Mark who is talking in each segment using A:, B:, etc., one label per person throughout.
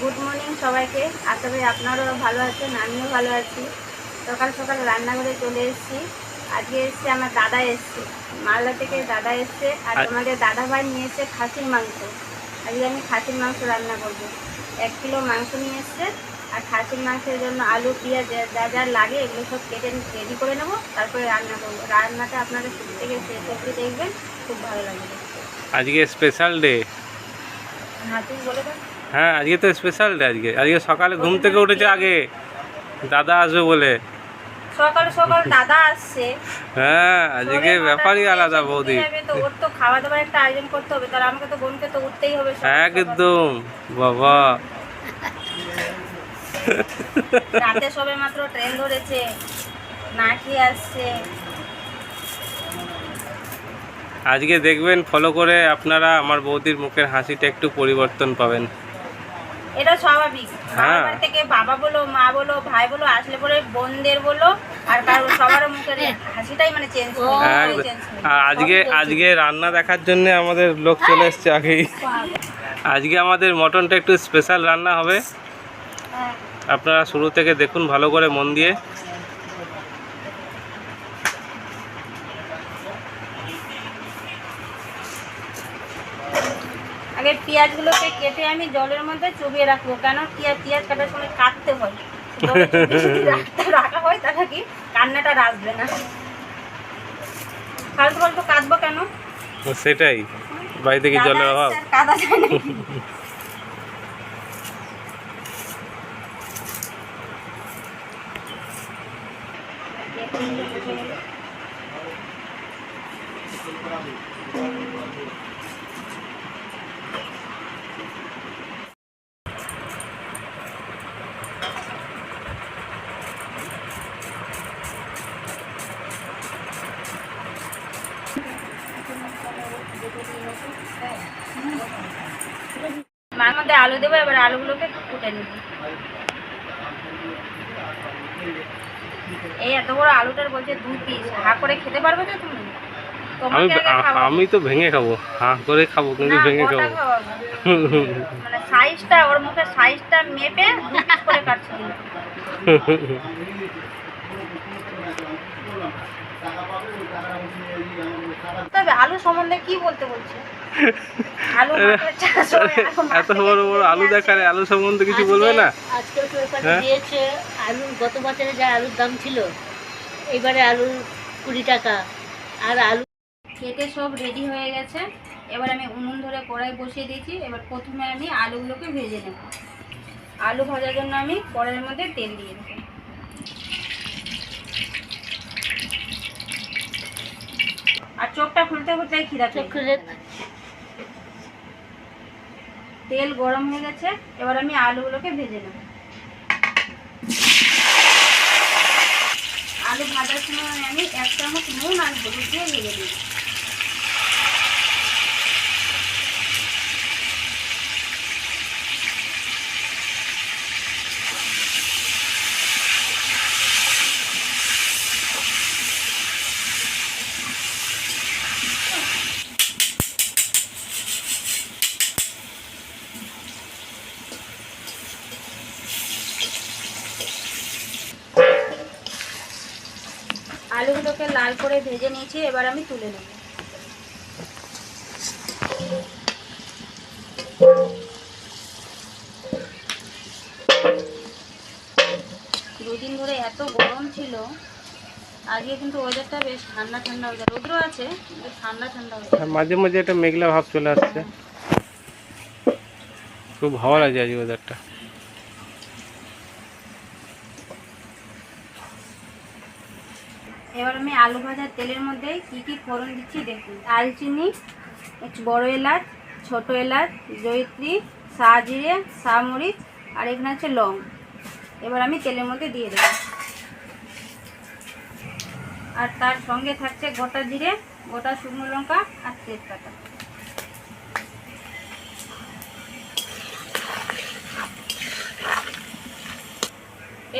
A: Good morning সবাইকে। আশা করি আপনারাও ভালো আছেন আমিও ভালো আছি। সকাল সকাল রান্নাঘরে চলে এসেছি। আজকে এসছে আমার দাদা এসছে। মালদা থেকে দাদা এসছে আর তোমাদের দাদা ভাই নিয়ে এসছে খাসির মাংস। আজকে আমি খাসির মাংস রান্না করব। এক কিলো মাংস নিয়ে এসছে আর খাসির মাংসের জন্য আলু পেঁয়াজ যা- যা যা লাগে এগুলো সব কেটে রেডি করে নেব। তারপরে রান্না করব। রান্নাটা আপনারা শুরু থেকে শেষ অবধি দেখবেন। খুব ভালো লাগবে
B: আজকে স্পেশাল ডে
A: হ্যাঁ তুই বলে দাও
B: হ্যাঁ আজকে তো স্পেশাল ডে আজকে। আজকে সকালে ঘুম থেকে উঠেছে আগে। দাদা আসবে বলে।
A: সকাল সকাল দাদা আসছে।
B: হ্যাঁ আজকে ব্যাপারই আলাদা বৌদি।
A: তো ওর তো খাওয়া দাওয়ার একটা আয়োজন করতে হবে তাহলে আমাকে তো বোনকে তো উঠতেই হবে সকাল সকাল।
B: একদম বাবা।
A: রাতে সবে মাত্র ট্রেন ধরেছে না খেয়ে আসছে।
B: আজকে দেখবেন ফলো করে আপনারা আমার বৌদির মুখের হাসিটা একটু পরিবর্তন পাবেন।
A: এটা স্বাভাবিক।
B: হ্যাঁ।
A: বাবার থেকে বাবা বলো মা বলো ভাই বলো আসলে পরে বোনদের বলো আর কারও সবার মুখের হাসিটাই মানে চেঞ্জ
B: আজকে আজকে রান্না দেখার জন্য আমাদের লোক চলে এসছে আগেই। আজকে আমাদের মটনটা একটু স্পেশাল রান্না হবে। আপনারা শুরু থেকে দেখুন ভালো করে মন দিয়ে।
A: আগে পেঁয়াজগুলোকে কেটে আমি জলের মধ্যে চুবিয়ে রাখব। কেন? পেঁয়াজ পেঁয়াজ কাটার সময় কাটতে হয়। রাখা হয় তাহলে কি? কান্নাটা রাখবে না। ফালতু ফালতু কাটবো কেন?
B: সেটাই। বাড়িতে কি জলের অভাব।
A: যায় নাকি? মার মধ্যে আলু দেবো এবার আলুগুলোকে কুটে নেব। এই এত বড় আলুটার বলছে দু পিস হা করে খেতে পারবে তো তুমি?
B: আমি আমি তো ভেঙে খাব। হাঁ করে খাব কিন্তু ভেঙে খাব।
A: মানে সাইজটা ওর মুখে সাইজটা মেপে দু পিস করে কাটছে। তবে আলু সম্বন্ধে কি বলতে বলছে?
B: এত বড় বড় আলু
A: আছে।
B: আলু সম্বন্ধে কিছু বলবে না?
C: পেপারে
B: হ্যাঁ?
C: দিয়েছে আলু গত বছরে যা আলুর দাম ছিল এবারে আলু কুড়ি টাকা। আর আলু
A: কেটে সব রেডি হয়ে গেছে। এবার আমি উনুন ধরে কড়াই বসিয়ে দিয়েছি। এবার প্রথমে আমি আলুগুলোকে ভেজে নেব। আলু ভাজার জন্য আমি কড়াইয়ের মধ্যে তেল দিয়ে দেবো। আর চোখটা খুলতে খুলতে খিদা
C: চোখ
A: খুলে। তেল গরম হয়ে গেছে এবার আমি আলুগুলোকে ভেজে নেব আলু ভাজার সময় আমি এক চামচ নুন আর হলুদ দিয়ে ভেজে নেব আলুগুলোকে লাল করে ভেজে নিয়েছি, এবার আমি তুলে নেব। দুদিন ধরে এত গরম ছিল, আজকে কিন্তু ওয়েদারটা বেশ ঠান্ডা ঠান্ডা ওয়েদার রৌদ্র আছে ঠান্ডা ঠান্ডা ওয়েদার
B: মাঝে মাঝে একটা মেঘলা ভাব চলে আসছে। খুব ভালো লাগছে আজকে ওয়েদারটা
A: এবার আমি আলু ভাজার তেলের মধ্যে কি কি ফোড়ন দিচ্ছি দেখুন। দালচিনি বড় এলাচ, ছোট এলাচ, জয়িত্রী শাহজিরে শাহমরিচ আর এখানে আছে লং। এবার আমি তেলের মধ্যে দিয়ে দেবো। আর তার সঙ্গে থাকছে গোটা জিরে, গোটা শুকনো লঙ্কা আর তেজপাতা।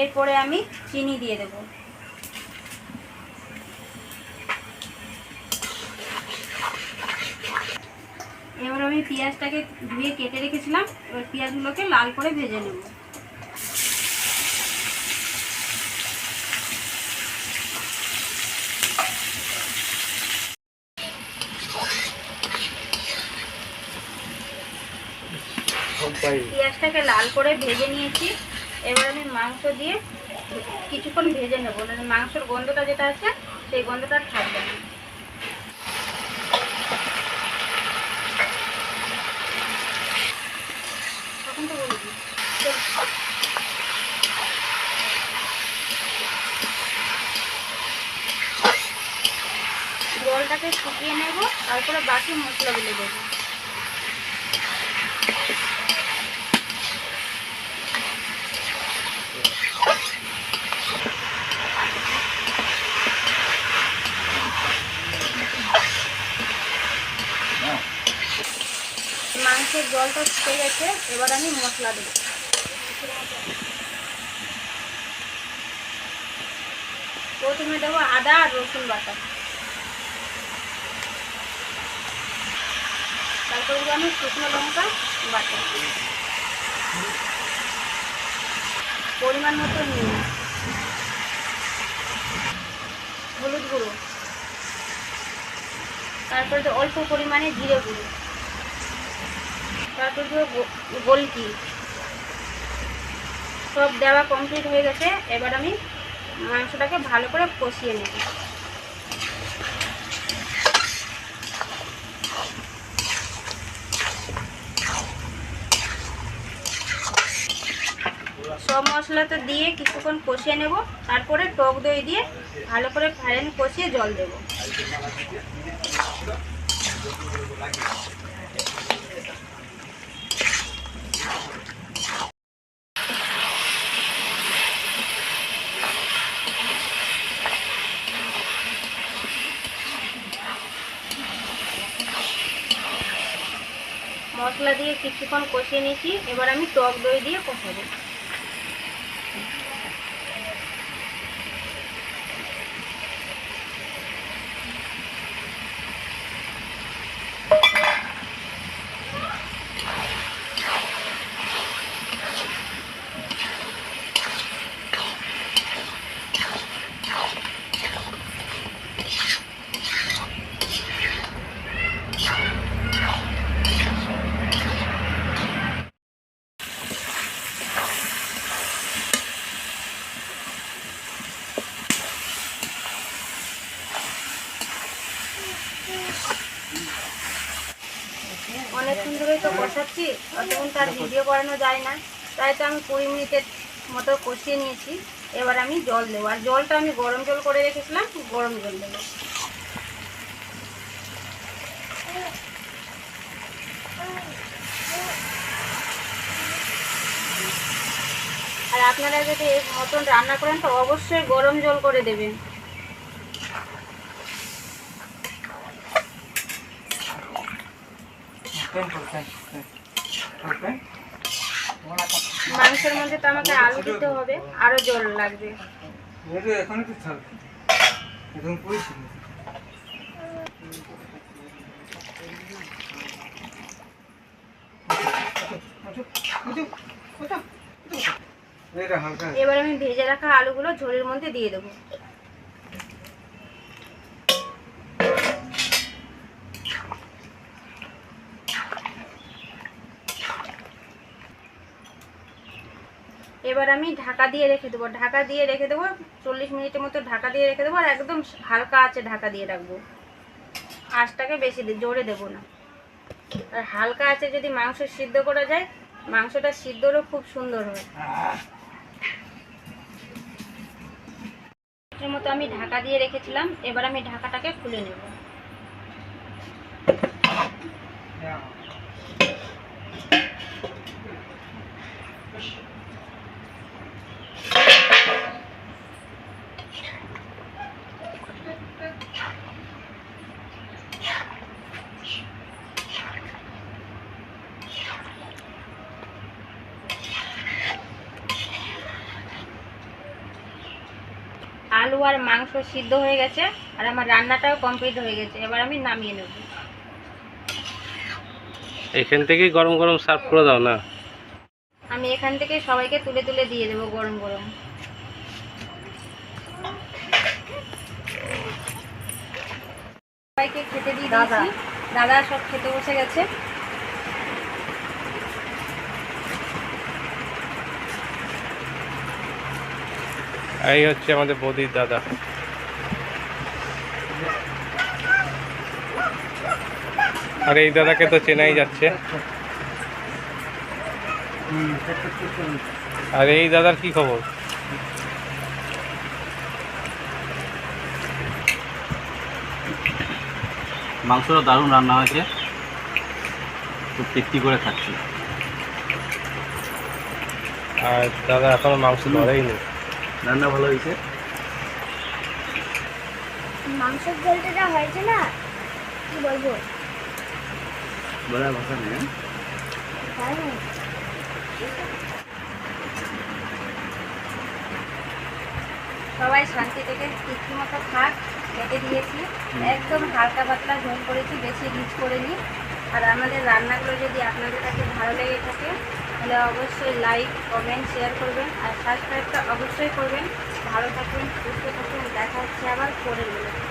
A: এরপরে আমি চিনি দিয়ে দেবো এবার আমি পেঁয়াজটাকে ধুয়ে কেটে রেখেছিলাম, এবার পেঁয়াজগুলোকে লাল করে ভেজে নেব। পেঁয়াজটাকে লাল করে ভেজে নিয়েছি। এবার আমি মাংস দিয়ে কিছুক্ষণ ভেজে নেব। মানে মাংসের গন্ধটা যেটা আছে, সেই গন্ধটা থাকবে না তখন তো বলবি চল। জলটাকে শুকিয়ে নেব তারপরে বাকি মশলাগুলো দেবো। মাংসের জলটা শুকে গেছে, এবার আমি মশলা দেবো। প্রথমে দেবো আদা আর রসুন বাটা। তারপরে আমি শুকনো লঙ্কা বাটা। পরিমাণ মতো নিয়ে হলুদ গুঁড়ো। তারপরে তো অল্প পরিমাণে জিরে গুঁড়ো। তারপর গো- গোলকি। সব দেওয়া কমপ্লিট হয়ে গেছে। এবার আমি মাংসটাকে ভালো করে কষিয়ে নেব। সব মশলাটা দিয়ে কিছুক্ষণ কষিয়ে নেব, তারপরে টক দই দিয়ে ভালো করে ফাইন কষিয়ে জল দেবো। মশলা দিয়ে কিছুক্ষণ কষিয়ে নিয়েছি এবার আমি টক দই দিয়ে কষাবো। অনেকক্ষণ ধরেই তো কষাচ্ছি অতক্ষণ তার ভিডিও করানো যায় না। তাই তো আমি কুড়ি মিনিটের মতো কষিয়ে নিয়েছি। এবার আমি জল দেবো। আর জলটা আমি গরম জল করে রেখেছিলাম, গরম জল দেবো। আর আপনারা যদি এই মতন রান্না করেন, তো অবশ্যই গরম জল করে দেবেন। মাংসের মধ্যে তো আমাকে আলু দিতে হবে আরও জল লাগবে।
D: এখন একটু থাকবে। এখন পরিষ্কার
A: এবার আমি ভেজে রাখা আলুগুলো ঝোলের মধ্যে দিয়ে দেবো। এবার আমি ঢাকা দিয়ে রেখে দেবো। ঢাকা দিয়ে রেখে দেবো, চল্লিশ মিনিটের মতো ঢাকা দিয়ে রেখে দেবো, আর একদম হালকা আছে ঢাকা দিয়ে রাখব। আঁচটাকে বেশি জোরে দেবো না। আর হালকা আছে যদি মাংস সিদ্ধ করা যায়, মাংসটা সিদ্ধরও খুব সুন্দর হয়। মতো আমি ঢাকা দিয়ে রেখেছিলাম, এবার আমি ঢাকাটাকে খুলে নেব। আলু আর মাংস সিদ্ধ হয়ে গেছে আর আমার রান্নাটাও কমপ্লিট হয়ে গেছে। এবার আমি নামিয়ে নেব।
B: এখান থেকেই গরম গরম সার্ভ করে দাও না?
A: আমি এখান থেকে সবাইকে তুলে তুলে দিয়ে দেবো গরম গরম। সবাইকে খেতে দিয়ে দিয়েছি। দাদা সব খেতে বসে গেছে।
B: এই হচ্ছে আমাদের বৌদির দাদা। আর এই দাদাকে তো চেনাই যাচ্ছে। আর এই দাদার কি খবর?
E: মাংসটা দারুণ রান্না হয়েছে। খুব তৃপ্তি করে খাচ্ছি।
B: আর দাদা এখনও মাংস ধরেই নেই
E: রান্না ভালো হয়েছে?
A: মাংসের ঝোলটা যা হয়েছে না কি বলব?
E: বলার ভাষা নেই হ্যাঁ?
A: সবাই শান্তি থেকে তৃপ্তি মতো খাক কেটে দিয়েছি। একদম হালকা পাতলা ঝোল করেছি বেশি রিচ করে করিনি। আর আমাদের রান্নাগুলো যদি আপনাদের কাছে ভালো লেগে থাকে তাহলে অবশ্যই লাইক কমেন্ট শেয়ার করবেন আর সাবস্ক্রাইবটা অবশ্যই করবেন। ভালো থাকবেন সুস্থ থাকুন, দেখা হচ্ছে আবার পরের বেলা